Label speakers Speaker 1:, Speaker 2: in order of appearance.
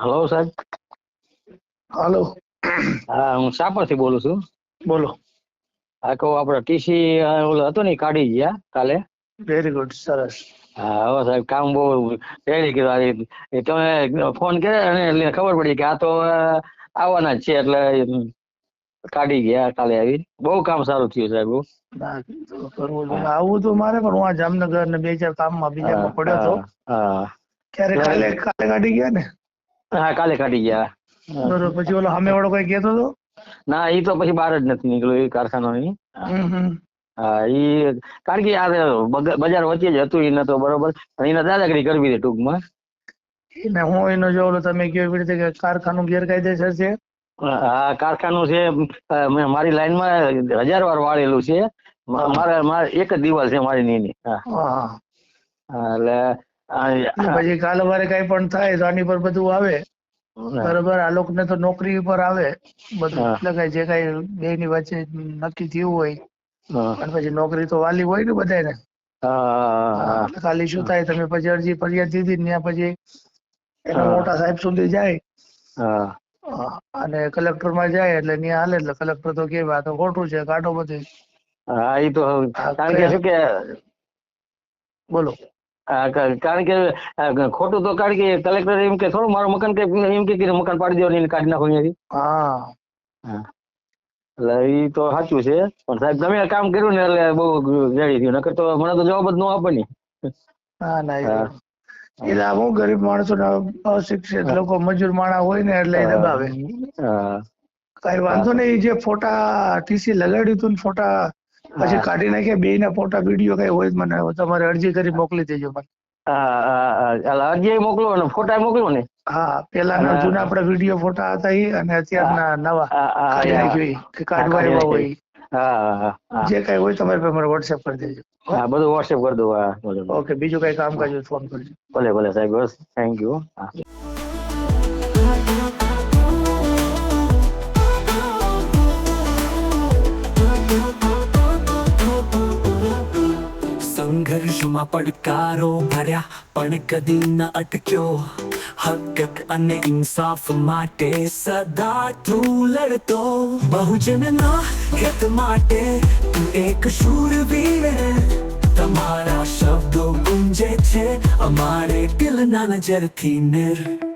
Speaker 1: Hello સાહેબ.
Speaker 2: હાલો.
Speaker 1: હા હું સાપરથી બોલું છું.
Speaker 2: બોલો.
Speaker 1: આ કહું આપણે ટીસી ઓલો હતો ને કાઢી ગયા કાલે?
Speaker 2: વેરી ગુડ સરસ.
Speaker 1: હા હવે સાહેબ કામ બહુ રેડી કીધું એ તમે ફોન કર્યા અને એટલે ખબર પડી કે આ તો આવવાના જ છે એટલે કાઢી ગયા કાલે આવી. બહુ કામ સારું થયું સાહેબ.
Speaker 2: આવું તો મારે પણ હું આ જામનગર ને બે ચાર કામમાં બીજામાં પડ્યો હતો ક્યારે કાલે કાલે કાઢી ગયા ને.
Speaker 1: હા કાલે કાઢી ગયા.
Speaker 2: બરોબર પછી ઓલો સામે વાળો કઈ કેતો હતો
Speaker 1: ના એ તો પછી બહાર જ નથી નીકળ્યું એ કારખાનાની
Speaker 2: હમ હમ.
Speaker 1: હા ઈ કારણ કે આ બજાર વચ્ચે જ હતું એને તો બરોબર? એને દાદાગીરી કરવી હતી ટૂંકમાં.
Speaker 2: એને હું એનો જો ઓલો તમે કહ્યો એવી રીતે કારખાનું ગેરકાયદેસર છે?
Speaker 1: હા કારખાનું છે મારી લાઈન લાઈનમાં હજાર વાર વાળેલું છે. મા- મારે મારે એક જ દિવાલ છે મારી નીની. હા એટલે
Speaker 2: પછી કાલ વારે કઈ પણ થાય તો આની પર બધું આવે. બરોબર આ લોકોને તો નોકરી ઉપર આવે. બધું. એટલે કઈ જે કઈ બે ની વચ્ચે નક્કી થયું હોય. અને પછી નોકરી તો વાલી હોય ને બધાને ખાલી શું થાય તમે પછી અરજી ફરિયાદ દીધી ત્યાં પછી એના મોટા સાહેબ સુધી જાય. અને કલેક્ટરમાં જાય એટલે ત્યાં હાલે એટલે કલેક્ટર તો કે આ તો ખોટું છે કાઢો બધું.
Speaker 1: હા એ તો કારણ કે શું કે
Speaker 2: બોલો.
Speaker 1: કારણ કે ખોટું તો કારણ કે કલેક્ટર એમ કે થોડું મારું મકાન કે એમ કે મકાન પાડી દેવાનું કાઢી નાખો અહીંયાથી
Speaker 2: હા.
Speaker 1: હા. એટલે એ તો સાચું છે. પણ સાહેબ તમે કામ કર્યું ને એટલે બહુ રેડી થયું. નકર તો મને તો જવાબ જ ન આપે ને.
Speaker 2: ના ના એટલે હું ગરીબ માણસો ને અશિક્ષિત લોકો મજૂર માણા હોય ને એટલે દબાવે.
Speaker 1: હા.
Speaker 2: કઈ વાંધો નહીં જે ફોટા ટીસી લગાડ્યું હતું ને ફોટા પછી કાઢી નાખ્યા બે ના ફોટા વીડિયો કઈ હોય મને. તમારે અરજી કરી મોકલી દેજો મને.
Speaker 1: અરજી મોકલો ને ફોટા મોકલો ને.
Speaker 2: હા
Speaker 1: પેલા.
Speaker 2: જૂના આપડે વીડિયો ફોટા હતા એ અને અત્યારના નવા. કાઢવા એવા હોય. જે કઈ હોય તમારે પાસે મને વોટ્સએપ કરી દેજો.
Speaker 1: હા. બધું વોટ્સએપ કરી દઉં. હા.
Speaker 2: ઓકે બીજું કઈ કામકાજ કરજો ફોન કરજો.
Speaker 1: ભલે ભલે સાહેબ. બસ થેન્ક યુ હા
Speaker 3: પડકારો ભર્યા, પણ કદી ન અટક્યો. હક અને ઇન્સાફ માટે સદા તું લડતો. બહુજનના હિત માટે તું એક શૂરવીર તમારા શબ્દો ગુંજે છે, અમારે દિલના નજરથી નિર.